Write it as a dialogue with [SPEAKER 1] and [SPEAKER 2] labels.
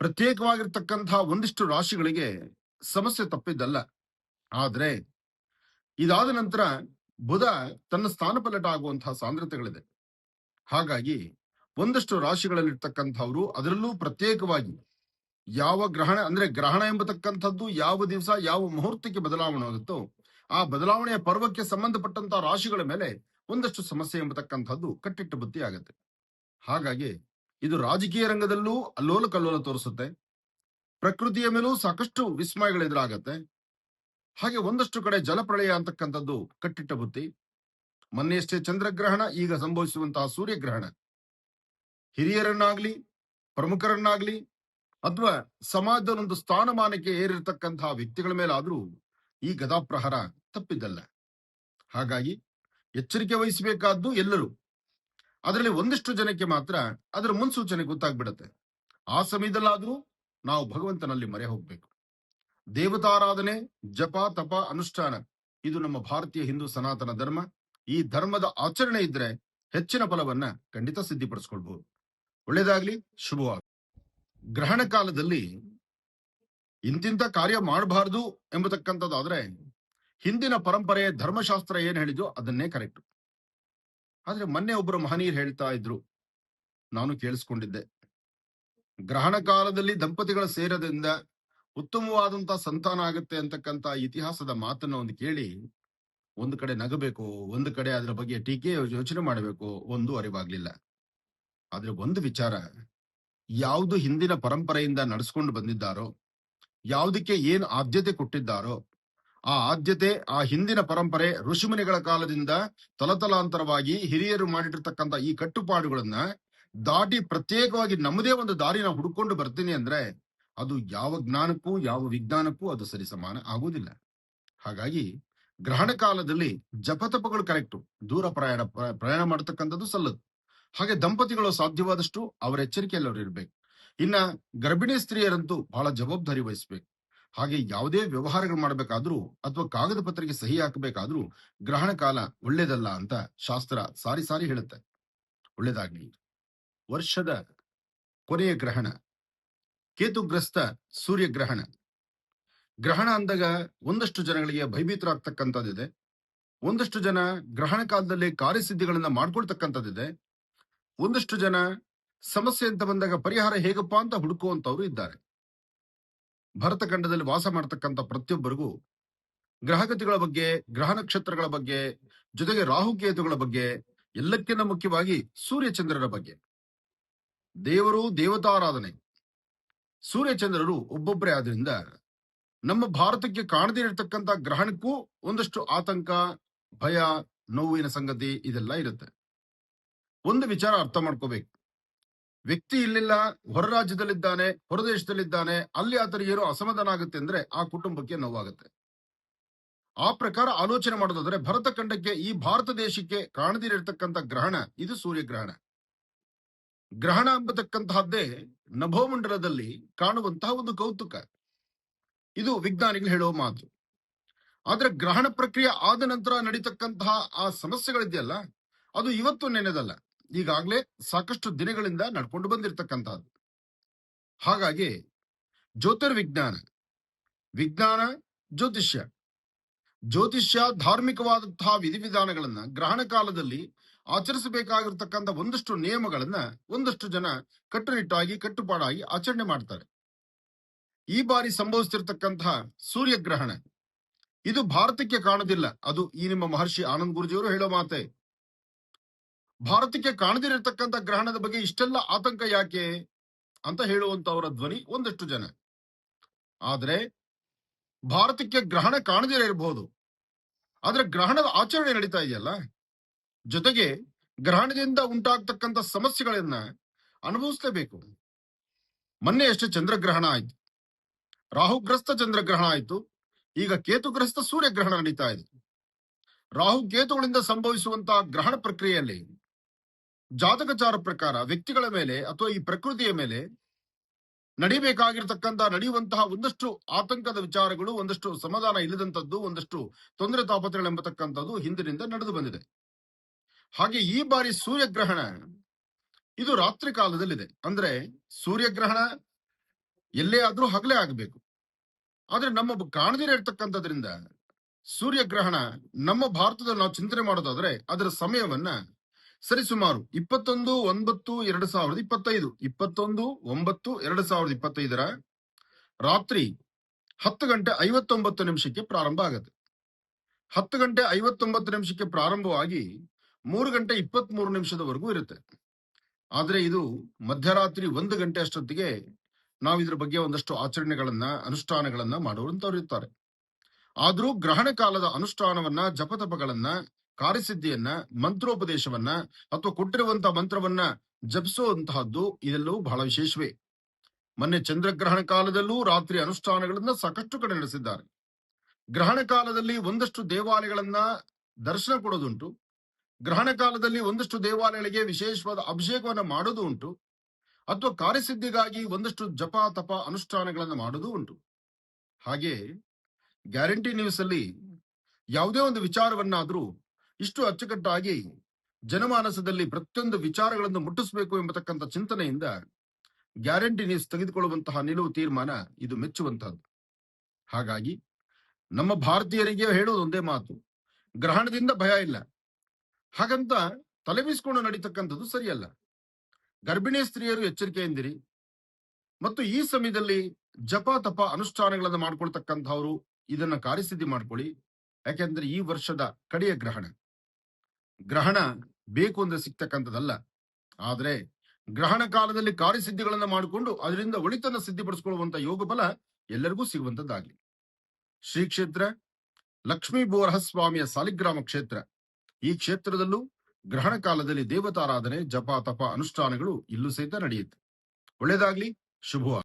[SPEAKER 1] ಪ್ರತ್ಯೇಕವಾಗಿರ್ತಕ್ಕಂತಹ ಒಂದಿಷ್ಟು ರಾಶಿಗಳಿಗೆ ಸಮಸ್ಯೆ ತಪ್ಪಿದ್ದಲ್ಲ. ಆದ್ರೆ ಇದಾದ ನಂತರ ಬುಧ ತನ್ನ ಸ್ಥಾನಪಲ್ಲಟ ಆಗುವಂತಹ ಸಾಂದ್ರತೆಗಳಿದೆ. ಹಾಗಾಗಿ ಒಂದಷ್ಟು ರಾಶಿಗಳಲ್ಲಿರ್ತಕ್ಕಂಥವ್ರು ಅದರಲ್ಲೂ ಪ್ರತ್ಯೇಕವಾಗಿ ಯಾವ ಗ್ರಹಣ ಅಂದ್ರೆ ಗ್ರಹಣ ಎಂಬತಕ್ಕಂಥದ್ದು ಯಾವ ದಿವಸ ಯಾವ ಮುಹೂರ್ತಕ್ಕೆ ಬದಲಾವಣೆ ಆಗುತ್ತೋ ಆ ಬದಲಾವಣೆಯ ಪರ್ವಕ್ಕೆ ಸಂಬಂಧಪಟ್ಟಂತಹ ರಾಶಿಗಳ ಮೇಲೆ ಒಂದಷ್ಟು ಸಮಸ್ಯೆ ಎಂಬತಕ್ಕಂಥದ್ದು ಕಟ್ಟಿಟ್ಟು ಬುದ್ಧಿ ಆಗತ್ತೆ. ಹಾಗಾಗಿ ಇದು ರಾಜಕೀಯ ರಂಗದಲ್ಲೂ ಅಲ್ಲೋಲ ಕಲ್ಲೋಲ ತೋರಿಸುತ್ತೆ. ಪ್ರಕೃತಿಯ ಮೇಲೂ ಸಾಕಷ್ಟು ವಿಸ್ಮಯಗಳು ಎದುರಾಗತ್ತೆ. ಹಾಗೆ ಒಂದಷ್ಟು ಕಡೆ ಜಲಪ್ರಳಯ ಅಂತಕ್ಕಂಥದ್ದು ಕಟ್ಟಿಟ್ಟ ಬುತ್ತಿ. ಮೊನ್ನೆಯಷ್ಟೇ ಚಂದ್ರಗ್ರಹಣ, ಈಗ ಸಂಭವಿಸುವಂತಹ ಸೂರ್ಯಗ್ರಹಣ. ಹಿರಿಯರನ್ನಾಗ್ಲಿ, ಪ್ರಮುಖರನ್ನಾಗ್ಲಿ, ಅಥವಾ ಸಮಾಜದ ಒಂದು ಸ್ಥಾನಮಾನಕ್ಕೆ ಏರಿರ್ತಕ್ಕಂತಹ ವ್ಯಕ್ತಿಗಳ ಮೇಲಾದ್ರೂ ಈ ಗದಾಪ್ರಹಾರ ತಪ್ಪಿದ್ದಲ್ಲ. ಹಾಗಾಗಿ ಎಚ್ಚರಿಕೆ ವಹಿಸಬೇಕಾದ್ದು ಎಲ್ಲರೂ. ಅದರಲ್ಲಿ ಒಂದಿಷ್ಟು ಜನಕ್ಕೆ ಮಾತ್ರ ಅದರ ಮುನ್ಸೂಚನೆ ಗೊತ್ತಾಗ್ಬಿಡತ್ತೆ. ಆ ಸಮಯದಲ್ಲಾದ್ರೂ ನಾವು ಭಗವಂತನಲ್ಲಿ ಮರೆ ಹೋಗ್ಬೇಕು. ದೇವತಾರಾಧನೆ, ಜಪ, ತಪ, ಅನುಷ್ಠಾನ, ಇದು ನಮ್ಮ ಭಾರತೀಯ ಹಿಂದೂ ಸನಾತನ ಧರ್ಮ. ಈ ಧರ್ಮದ ಆಚರಣೆ ಇದ್ರೆ ಹೆಚ್ಚಿನ ಫಲವನ್ನ ಖಂಡಿತ ಸಿದ್ಧಿಪಡಿಸ್ಕೊಳ್ಬಹುದು. ಒಳ್ಳೇದಾಗ್ಲಿ, ಶುಭವಾಗ್ಲಿ. ಗ್ರಹಣ ಕಾಲದಲ್ಲಿ ಇಂತಿಂತ ಕಾರ್ಯ ಮಾಡಬಾರದು ಎಂಬತಕ್ಕಂಥದ್ದಾದ್ರೆ ಹಿಂದಿನ ಪರಂಪರೆ ಧರ್ಮಶಾಸ್ತ್ರ ಏನ್ ಹೇಳಿದ್ಯೋ ಅದನ್ನೇ ಕರೆಕ್ಟ್. ಆದ್ರೆ ಮೊನ್ನೆ ಒಬ್ಬರು ಮಹನೀಯರು ಹೇಳ್ತಾ ಇದ್ರು. ನಾನು ಕೇಳಿಸ್ಕೊಂಡಿದ್ದೆ. ಗ್ರಹಣ ಕಾಲದಲ್ಲಿ ದಂಪತಿಗಳ ಸೇರದಿಂದ ಉತ್ತಮವಾದಂತ ಸಂತಾನ ಆಗುತ್ತೆ ಅಂತಕ್ಕಂತ ಇತಿಹಾಸದ ಮಾತನ್ನ ಒಂದು ಕೇಳಿ, ಒಂದು ಕಡೆ ನಗಬೇಕು, ಒಂದು ಕಡೆ ಅದರ ಬಗ್ಗೆ ಟೀಕೆ ಯೋಚನೆ ಮಾಡಬೇಕು, ಒಂದು ಅರಿವಾಗ್ಲಿಲ್ಲ. ಆದ್ರೆ ಒಂದು ವಿಚಾರ, ಯಾವುದು ಹಿಂದಿನ ಪರಂಪರೆಯಿಂದ ನಡೆಸ್ಕೊಂಡು ಬಂದಿದ್ದಾರೋ, ಯಾವುದಕ್ಕೆ ಏನ್ ಆದ್ಯತೆ ಕೊಟ್ಟಿದ್ದಾರೋ ಆ ಆದ್ಯತೆ, ಆ ಹಿಂದಿನ ಪರಂಪರೆ, ಋಷಿಮುನಿಗಳ ಕಾಲದಿಂದ ತಲತಲಾಂತರವಾಗಿ ಹಿರಿಯರು ಮಾಡಿರ್ತಕ್ಕಂತ ಈ ಕಟ್ಟುಪಾಡುಗಳನ್ನ ದಾಟಿ ಪ್ರತ್ಯೇಕವಾಗಿ ನಮ್ಮದೇ ಒಂದು ದಾರಿನ ಹುಡುಕೊಂಡು ಬರ್ತೀನಿ ಅಂದ್ರೆ ಅದು ಯಾವ ಜ್ಞಾನಕ್ಕೂ, ಯಾವ ವಿಜ್ಞಾನಕ್ಕೂ ಅದು ಸರಿ ಸಮಾನ ಆಗುವುದಿಲ್ಲ. ಹಾಗಾಗಿ ಗ್ರಹಣ ಕಾಲದಲ್ಲಿ ಜಪತಪಗಳು ಕರೆಕ್ಟು ದೂರ ಪ್ರಯಾಣ ಪ್ರ- ಪ್ರಯಾಣ ಮಾಡತಕ್ಕಂಥದ್ದು ಸಲ್ಲದು. ಹಾಗೆ ದಂಪತಿಗಳು ಸಾಧ್ಯವಾದಷ್ಟು ಅವರ ಎಚ್ಚರಿಕೆಯಲ್ಲಿ ಅವರು ಇರ್ಬೇಕು. ಇನ್ನ ಗರ್ಭಿಣಿ ಸ್ತ್ರೀಯರಂತೂ ಬಹಳ ಜವಾಬ್ದಾರಿ ವಹಿಸ್ಬೇಕು. ಹಾಗೆ ಯಾವುದೇ ವ್ಯವಹಾರಗಳು ಮಾಡಬೇಕಾದ್ರೂ ಅಥವಾ ಕಾಗದ ಪತ್ರಕ್ಕೆ ಸಹಿ ಹಾಕಬೇಕಾದ್ರೂ ಗ್ರಹಣ ಕಾಲ ಒಳ್ಳೇದಲ್ಲ ಅಂತ ಶಾಸ್ತ್ರ ಸಾರಿ ಸಾರಿ ಹೇಳುತ್ತೆ. ಒಳ್ಳೇದಾಗ್ಲಿ. ವರ್ಷದ ಕೊನೆಯ ಗ್ರಹಣ. ಕೇತುಗ್ರಸ್ತ ಸೂರ್ಯಗ್ರಹಣ. ಗ್ರಹಣ ಅಂದಾಗ ಒಂದಷ್ಟು ಜನಗಳಿಗೆ ಭಯಭೀತರಾಗ್ತಕ್ಕಂಥದ್ದಿದೆ. ಒಂದಷ್ಟು ಜನ ಗ್ರಹಣ ಕಾಲದಲ್ಲಿ ಕಾರ್ಯಸಿದ್ಧಿಗಳನ್ನ ಮಾಡ್ಕೊಳ್ತಕ್ಕಂಥದ್ದಿದೆ. ಒಂದಷ್ಟು ಜನ ಸಮಸ್ಯೆ ಅಂತ ಬಂದಾಗ ಪರಿಹಾರ ಹೇಗಪ್ಪ ಅಂತ ಹುಡುಕುವಂತವ್ರು ಇದ್ದಾರೆ. ಭರತಖಂಡದಲ್ಲಿ ವಾಸ ಮಾಡತಕ್ಕಂಥ ಪ್ರತಿಯೊಬ್ಬರಿಗೂ ಗ್ರಹಗತಿಗಳ ಬಗ್ಗೆ, ಗ್ರಹ ನಕ್ಷತ್ರಗಳ ಬಗ್ಗೆ, ಜೊತೆಗೆ ರಾಹುಕೇತುಗಳ ಬಗ್ಗೆ ಎಲ್ಲಕ್ಕಿಂತ ಮುಖ್ಯವಾಗಿ ಸೂರ್ಯಚಂದ್ರರ ಬಗ್ಗೆ. ದೇವರು ದೇವತಾರಾಧನೆ. ಸೂರ್ಯಚಂದ್ರರು ಒಬ್ಬೊಬ್ಬರೇ ಆದ್ರಿಂದ ನಮ್ಮ ಭಾರತಕ್ಕೆ ಕಾಣದೇ ಇರತಕ್ಕಂತ ಗ್ರಹಣಕ್ಕೂ ಒಂದಷ್ಟು ಆತಂಕ, ಭಯ, ನೋವಿನ ಸಂಗತಿ ಇದೆಲ್ಲ ಇರುತ್ತೆ. ಒಂದು ವಿಚಾರ ಅರ್ಥ ಮಾಡ್ಕೋಬೇಕು. ವ್ಯಕ್ತಿ ಇಲ್ಲಿಲ್ಲ ಹೊರ ರಾಜ್ಯದಲ್ಲಿದ್ದಾನೆ ಹೊರ ದೇಶದಲ್ಲಿದ್ದಾನೆ ಅಲ್ಲಿ ಆತರ ಏನೋ ಅಸಮಾಧಾನ ಆಗುತ್ತೆ ಅಂದ್ರೆ ಆ ಕುಟುಂಬಕ್ಕೆ ನೋವಾಗುತ್ತೆ. ಆ ಪ್ರಕಾರ ಆಲೋಚನೆ ಮಾಡೋದಾದ್ರೆ ಭರತ ಖಂಡಕ್ಕೆ ಈ ಭಾರತ ದೇಶಕ್ಕೆ ಕಾಣದಿರತಕ್ಕಂತ ಗ್ರಹಣ, ಇದು ಸೂರ್ಯಗ್ರಹಣ ಗ್ರಹಣ. ಎಂಬತಕ್ಕಂತಹದ್ದೇ ನಭೋಮಂಡಲದಲ್ಲಿ ಕಾಣುವಂತಹ ಒಂದು ಕೌತುಕ. ಇದು ವಿಜ್ಞಾನಿಗಳು ಹೇಳುವ ಮಾತು. ಆದ್ರೆ ಗ್ರಹಣ ಪ್ರಕ್ರಿಯೆ ಆದ ನಂತರ ನಡೀತಕ್ಕಂತಹ ಆ ಸಮಸ್ಯೆಗಳಿದೆಯಲ್ಲ, ಅದು ಇವತ್ತು ನೆನೆದಲ್ಲ. ಈಗಾಗಲೇ ಸಾಕಷ್ಟು ದಿನಗಳಿಂದ ನಡ್ಕೊಂಡು ಬಂದಿರತಕ್ಕಂಥದ್ದು. ಹಾಗಾಗಿ ಜ್ಯೋತಿರ್ವಿಜ್ಞಾನ, ವಿಜ್ಞಾನ, ಜ್ಯೋತಿಷ್ಯ ಜ್ಯೋತಿಷ್ಯ ಧಾರ್ಮಿಕವಾದಂತಹ ವಿಧಿವಿಧಾನಗಳನ್ನ ಗ್ರಹಣ ಕಾಲದಲ್ಲಿ ಆಚರಿಸಬೇಕಾಗಿರ್ತಕ್ಕಂಥ ಒಂದಷ್ಟು ನಿಯಮಗಳನ್ನ ಒಂದಷ್ಟು ಜನ ಕಟ್ಟುನಿಟ್ಟಾಗಿ, ಕಟ್ಟುಪಾಡಾಗಿ ಆಚರಣೆ ಮಾಡ್ತಾರೆ. ಈ ಬಾರಿ ಸಂಭವಿಸ್ತಿರ್ತಕ್ಕಂತಹ ಸೂರ್ಯಗ್ರಹಣ, ಇದು ಭಾರತಕ್ಕೆ ಕಾಣುವುದಿಲ್ಲ ಅದು ಈ ನಿಮ್ಮ ಮಹರ್ಷಿ ಆನಂದ್ ಗುರುಜಿಯವರು ಹೇಳೋ ಮಾತೆ. ಭಾರತಕ್ಕೆ ಕಾಣದಿರತಕ್ಕಂಥ ಗ್ರಹಣದ ಬಗ್ಗೆ ಇಷ್ಟೆಲ್ಲ ಆತಂಕ ಯಾಕೆ ಅಂತ ಹೇಳುವಂತವರ ಧ್ವನಿ ಒಂದಷ್ಟು ಜನ. ಆದ್ರೆ ಭಾರತಕ್ಕೆ ಗ್ರಹಣ ಕಾಣದಿರ ಇರಬಹುದು. ಆದ್ರೆ ಗ್ರಹಣದ ಆಚರಣೆ ನಡೀತಾ ಇದೆಯಲ್ಲ? ಜೊತೆಗೆ ಗ್ರಹಣದಿಂದ ಉಂಟಾಗ್ತಕ್ಕಂಥ ಸಮಸ್ಯೆಗಳನ್ನ ಅನುಭವಿಸಲೇಬೇಕು. ಮೊನ್ನೆ ಎಷ್ಟು ಚಂದ್ರಗ್ರಹಣ ಆಯ್ತು. ರಾಹುಗ್ರಸ್ತ ಚಂದ್ರಗ್ರಹಣ ಆಯ್ತು. ಈಗ ಕೇತುಗ್ರಸ್ತ ಸೂರ್ಯಗ್ರಹಣ ನಡೀತಾ ಇದೆ. ರಾಹು ಕೇತುಗಳಿಂದ ಸಂಭವಿಸುವಂತಹ ಗ್ರಹಣ ಪ್ರಕ್ರಿಯೆಯಲ್ಲಿ ಜಾತಕಚಾರ ಪ್ರಕಾರ ವ್ಯಕ್ತಿಗಳ ಮೇಲೆ ಅಥವಾ ಈ ಪ್ರಕೃತಿಯ ಮೇಲೆ ನಡಿಬೇಕಾಗಿರ್ತಕ್ಕಂಥ, ನಡೆಯುವಂತಹ ಒಂದಷ್ಟು ಆತಂಕದ ವಿಚಾರಗಳು, ಒಂದಷ್ಟು ಸಮಾಧಾನ ಇಲ್ಲದಂತದ್ದು ಒಂದಷ್ಟು ತೊಂದರೆ ತಾಪತ್ರಗಳು ಎಂಬತಕ್ಕಂಥದ್ದು ಹಿಂದಿನಿಂದ ನಡೆದು ಬಂದಿದೆ. ಹಾಗೆ ಈ ಬಾರಿ ಸೂರ್ಯಗ್ರಹಣ ಇದು ರಾತ್ರಿ ಕಾಲದಲ್ಲಿದೆ. ಅಂದ್ರೆ ಸೂರ್ಯಗ್ರಹಣ ಎಲ್ಲೇ ಆದ್ರೂ ಹಗಲೇ ಆಗಬೇಕು. ಆದ್ರೆ ನಮ್ಮ ಕಾಣದಿರ ಇರ್ತಕ್ಕಂಥದ್ರಿಂದ ಸೂರ್ಯಗ್ರಹಣ ನಮ್ಮ ಭಾರತದಲ್ಲಿ ನಾವು ಚಿಂತನೆ ಮಾಡೋದಾದ್ರೆ ಅದರ ಸಮಯವನ್ನ ಸರಿಸುಮಾರು ಇಪ್ಪತ್ತೊಂದು, ಒಂಬತ್ತು, ಎರಡು ಸಾವಿರದ ಇಪ್ಪತ್ತೈದು. ಇಪ್ಪತ್ತೊಂದು, ಒಂಬತ್ತು, ಎರಡು ಸಾವಿರದ ಇಪ್ಪತ್ತೈದರ ರಾತ್ರಿ ಹತ್ತು ಗಂಟೆ ಐವತ್ತೊಂಬತ್ತು ನಿಮಿಷಕ್ಕೆ ಪ್ರಾರಂಭ ಆಗುತ್ತೆ. ಹತ್ತು ಗಂಟೆ ಐವತ್ತೊಂಬತ್ತು ನಿಮಿಷಕ್ಕೆ ಪ್ರಾರಂಭವಾಗಿ ಮೂರು ಗಂಟೆ ಇಪ್ಪತ್ತ್ ಮೂರು ನಿಮಿಷದವರೆಗೂ ಇರುತ್ತೆ. ಆದರೆ ಇದು ಮಧ್ಯರಾತ್ರಿ ಒಂದು ಗಂಟೆ ಅಷ್ಟೊತ್ತಿಗೆ ನಾವು ಇದ್ರ ಬಗ್ಗೆ ಒಂದಷ್ಟು ಆಚರಣೆಗಳನ್ನ, ಅನುಷ್ಠಾನಗಳನ್ನ ಮಾಡುವಂತವ್ರು ಇರ್ತಾರೆ ಆದ್ರೂ ಗ್ರಹಣ ಕಾಲದ ಅನುಷ್ಠಾನವನ್ನ, ಜಪತಪಗಳನ್ನ ಕಾರ್ಯಸಿದ್ಧಿಯನ್ನ, ಮಂತ್ರೋಪದೇಶವನ್ನ ಅಥವಾ ಕೊಟ್ಟಿರುವಂತಹ ಮಂತ್ರವನ್ನ ಜಪಿಸುವಂತಹದ್ದು ಇದೆಲ್ಲವೂ ಬಹಳ ವಿಶೇಷವೇ. ಮೊನ್ನೆ ಚಂದ್ರಗ್ರಹಣ ಕಾಲದಲ್ಲೂ ರಾತ್ರಿ ಅನುಷ್ಠಾನಗಳನ್ನ ಸಾಕಷ್ಟು ಕಡೆ ನಡೆಸಿದ್ದಾರೆ. ಗ್ರಹಣ ಕಾಲದಲ್ಲಿ ಒಂದಷ್ಟು ದೇವಾಲಯಗಳನ್ನ ದರ್ಶನ ಕೊಡೋದುಂಟು. ಗ್ರಹಣ ಕಾಲದಲ್ಲಿ ಒಂದಷ್ಟು ದೇವಾಲಯಗಳಿಗೆ ವಿಶೇಷವಾದ ಅಭಿಷೇಕವನ್ನ ಮಾಡೋದು ಉಂಟು ಅಥವಾ ಕಾರ್ಯಸಿದ್ಧಿಗಾಗಿ ಒಂದಷ್ಟು ಜಪ, ತಪ, ಅನುಷ್ಠಾನಗಳನ್ನು ಮಾಡೋದು ಉಂಟು ಹಾಗೆ ಗ್ಯಾರಂಟಿ ನ್ಯೂಸ್ ಅಲ್ಲಿ ಯಾವುದೇ ಒಂದು ವಿಚಾರವನ್ನಾದ್ರೂ ಇಷ್ಟು ಅಚ್ಚುಕಟ್ಟಾಗಿ ಜನಮಾನಸದಲ್ಲಿ ಪ್ರತಿಯೊಂದು ವಿಚಾರಗಳನ್ನು ಮುಟ್ಟಿಸಬೇಕು ಎಂಬತಕ್ಕಂಥ ಚಿಂತನೆಯಿಂದ ಗ್ಯಾರಂಟಿ ನೀಸ್ ತೆಗೆದುಕೊಳ್ಳುವಂತಹ ನಿಲುವು ತೀರ್ಮಾನ ಇದು ಮೆಚ್ಚುವಂತಹದ್ದು ಹಾಗಾಗಿ ನಮ್ಮ ಭಾರತೀಯರಿಗೆ ಹೇಳುವುದು ಒಂದೇ ಮಾತು, ಗ್ರಹಣದಿಂದ ಭಯ ಇಲ್ಲ. ಹಾಗಂತ ತಲೆಬಿಸಿಕೊಂಡು ನಡೀತಕ್ಕಂಥದ್ದು ಸರಿಯಲ್ಲ. ಗರ್ಭಿಣಿ ಸ್ತ್ರೀಯರು ಎಚ್ಚರಿಕೆಯಿಂದಿರಿ. ಮತ್ತು ಈ ಸಮಯದಲ್ಲಿ ಜಪ ತಪ ಅನುಷ್ಠಾನಗಳನ್ನು ಮಾಡ್ಕೊಳ್ತಕ್ಕಂಥವ್ರು ಇದನ್ನ ಕಾರ್ಯಸಿದ್ಧಿ ಮಾಡ್ಕೊಳ್ಳಿ. ಯಾಕೆಂದ್ರೆ ಈ ವರ್ಷದ ಕಡೆಯ ಗ್ರಹಣ. ಗ್ರಹಣ ಬೇಕು ಅಂದ್ರೆ ಸಿಗ್ತಕ್ಕಂಥದ್ದಲ್ಲ. ಆದ್ರೆ ಗ್ರಹಣ ಕಾಲದಲ್ಲಿ ಕಾರ್ಯಸಿದ್ಧಿಗಳನ್ನ ಮಾಡಿಕೊಂಡು ಅದರಿಂದ ಒಳಿತನ್ನ ಸಿದ್ಧಿಪಡಿಸಿಕೊಳ್ಳುವಂತ ಯೋಗ ಬಲ ಎಲ್ಲರಿಗೂ ಸಿಗುವಂತದ್ದಾಗ್ಲಿ ಶ್ರೀ ಕ್ಷೇತ್ರ ಲಕ್ಷ್ಮೀ ಬೋರಹಸ್ವಾಮಿಯ ಸಾಲಿಗ್ರಾಮ ಕ್ಷೇತ್ರ. ಈ ಕ್ಷೇತ್ರದಲ್ಲೂ ಗ್ರಹಣ ಕಾಲದಲ್ಲಿ ದೇವತಾರಾಧನೆ, ಜಪ, ತಪ, ಅನುಷ್ಠಾನಗಳು ಇಲ್ಲೂ ಸಹಿತ ನಡೆಯುತ್ತೆ. ಒಳ್ಳೇದಾಗ್ಲಿ ಶುಭ